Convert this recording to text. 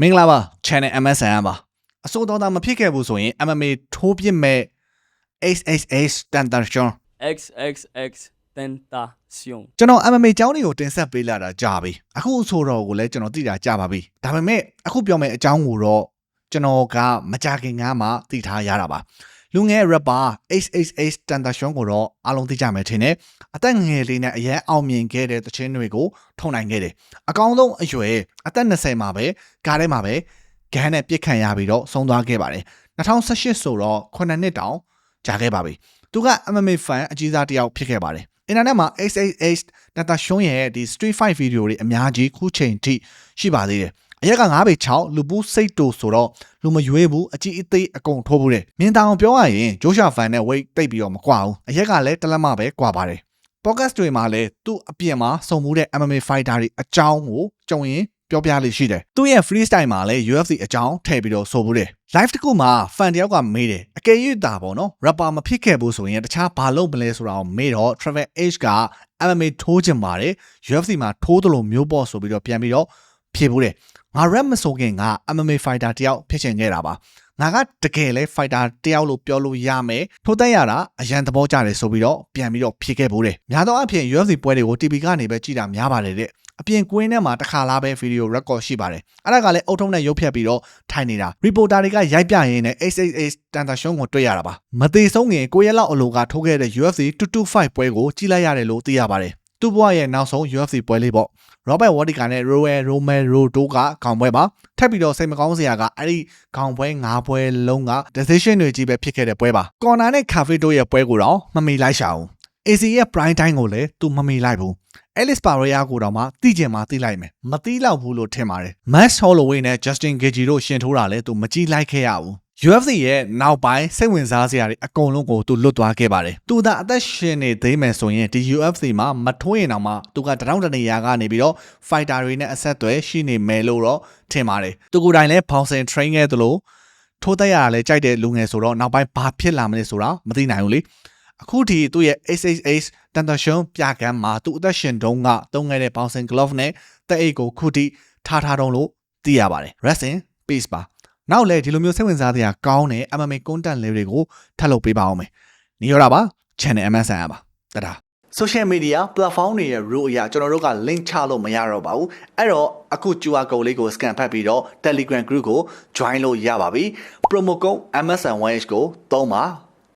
မင်္ဂလာပါ channel MSN ပါအစိုးတော်တာမဖြစ်ခဲ့ဘူးဆိုရင် MMA ထိုးပြစ်မဲ့ HHH တန်တန်ရှွန် XXX Tentacion ကျွန်တော် MMA အကြောင်းတွေကိုတင်ဆက်ပေးလာတာကြာပြီအခုဆိုတော့ကိုလည်းကျွန်တော်သိတာကြာပါပြီဒါပေမဲ့အခုပြောမယ့်အကြောင်းကိုတော့ကျွန်တော်ကမကြခင်ကမှသိထားရတာပါ လူငယ် rapper HHH တန်တရှွန်ကိုတော့အားလုံးသိကြမယ်ထင်တယ်အသက်ငယ်လေးနဲ့အရန်အောင်မြင်ခဲ့တဲ့သချင်းတွေကိုထုံနိုင်ခဲ့တယ်အကောင်းဆုံးအရွယ်အသက်20မှာပဲကားထဲမှာပဲဂန်းနဲ့ပြစ်ခံရပြီးတော့ဆုံးသွားခဲ့ပါတယ်2018ဆိုတော့9နှစ်တောင်ကြာခဲ့ပါပြီသူက MMA fan အကြီးစားတစ်ယောက်ဖြစ်ခဲ့ပါတယ်အင်တာနက်မှာ XXH တတရှုံးရဲ့ဒီ Street Fight ဗီဒီယိုတွေအများကြီးခုချိန်ထိရှိပါသေးတယ် အရက်က9ပေ6လူပူးစိတ်တူဆိုတော့လူမရွေးဘူးအကြီးအသေးအကုန်ထိုးဘူးတယ်မြင်တောင်ပြောရရင်ဂျိုးရှာဖန်နဲ့ weight တိတ်ပြီးတော့မကွာဘူးအရက်ကလည်းတလက်မပဲကွာပါတယ် podcast တွေမှာလည်းသူ့အပြင်မှာစုံမှုတဲ့ MMA fighter တွေအကြောင်းကိုကြုံရင်ပြောပြလေးရှိတယ်သူ့ရဲ့ freestyle မှာလည်း UFC အကြောင်းထည့်ပြီးတော့ဆိုဘူးတယ် live တစ်ခုမှာ fan တယောက်ကမေးတယ်အကယ်၍တာပေါ့နော် rapper မဖြစ်ခဲ့ဘူးဆိုရင်တခြားဘာလုပ်မလဲဆိုတာကိုမေးတော့ Travel H က MMA ထိုးချင်ပါတယ် UFC မှာထိုးတယ်လို့မျိုးပေါ့ဆိုပြီးတော့ပြန်ပြီးတော့ဖြေဘူးတယ် ငါ rap မဆိုခင်က MMA fighter တယောက်ဖြစ်ချင်ခဲ့တာပါငါကတကယ်လဲ fighter တယောက်လို့ပြောလို့ရမယ်ထိုးတက်ရတာအရန်သဘောကျတယ်ဆိုပြီးတော့ပြန်ပြီးတော့ဖြေခဲ့ဘူးတယ်များသောအားဖြင့် UFC ပွဲတွေကို TV ကနေပဲကြည့်တာများပါတယ်တဲ့အပြင်ကွင်းထဲမှာတစ်ခါလားပဲဗီဒီယို record ရှိပါတယ်အဲ့ဒါကလည်းအုတ်ထုံးနဲ့ရုပ်ဖြတ်ပြီးတော့ထိုင်နေတာ reporter တွေကရိုက်ပြရင်းနဲ့888တန်တာရှုံးကိုတွေ့ရတာပါမသေးဆုံးခင်ကိုရက်လောက်အလိုကထိုးခဲ့တဲ့ UFC 225ပွဲကိုကြည့်လိုက်ရတယ်လို့သိရပါတယ် သူ့ဘဝရဲ့နောက်ဆုံး UFC ပွဲလေးပေါ့ Robert Whittaker နဲ့ Roel Romero တို့ကခေါင်းပွဲပါထပ်ပြီးတော့စိတ်မကောင်းစရာကအဲ့ဒီခေါင်းပွဲ၅ပွဲလုံးက decision တွေကြီးပဲဖြစ်ခဲ့တဲ့ပွဲပါ Corner နဲ့ Cafe တို့ရဲ့ပွဲကိုတော့မမီလိုက်ရှာဘူး AC ရဲ့ prime time ကိုလည်းသူမမီလိုက်ဘူး Alice Pereira ကိုတော့မှတိကျင်မှတိလိုက်မယ်မတိလောက်ဘူးလို့ထင်ပါတယ် Max Holloway နဲ့ Justin Gaethje တို့ရှင်ထိုးတာလဲသူမကြည့်လိုက်ခဲ့ရဘူး UFC ရဲ့နောက်ပိုင်းစိတ်ဝင်စားစရာတွေအကုန်လုံးကိုသူလွတ်သွားခဲ့ပါတယ်။သူသာအသက်ရှင်နေသေးမယ်ဆိုရင်ဒီ UFC မှာမထိုးရင်တော့မှသူကတရောင်းတနေရာကနေပြီးတော့ fighter တွေနဲ့အဆက်အသွယ်ရှိနေမယ်လို့တော့ထင်ပါတယ်။သူကိုယ်တိုင်လည်း bouncing train ခဲ့သလိုထိုးတက်ရတာလည်းကြိုက်တဲ့လူငယ်ဆိုတော့နောက်ပိုင်းဘာဖြစ်လာမလဲဆိုတာမသိနိုင်ဘူးလေ။အခုထိသူ့ရဲ့ SHH တန်တရှုံးပြကမ်းမှာသူအသက်ရှင်တုန်းကတုံးခဲ့တဲ့ bouncing glove နဲ့တက်အိတ်ကိုခုထိထားထားတုံးလို့သိရပါတယ်။ Rest in peace ပါ။ နောက်လည်းဒီလိုမျိုးစိတ်ဝင်စားစရာကောင်းတဲ့ MMA content လေးတွေကိုထပ်လုပ်ပေးပါအောင်မယ်။နေရတာပါ channel MSN ပါတဒါ social media platform တွေရဲ့ rule အရကျွန်တော်တို့က link ချလို့မရတော့ပါဘူးအဲ့တော့အခု QR code လေးကို scan ဖတ်ပြီးတော့ Telegram group ကို join လို့ရပါပြီ promo code MSN1H ကိုသုံးပါ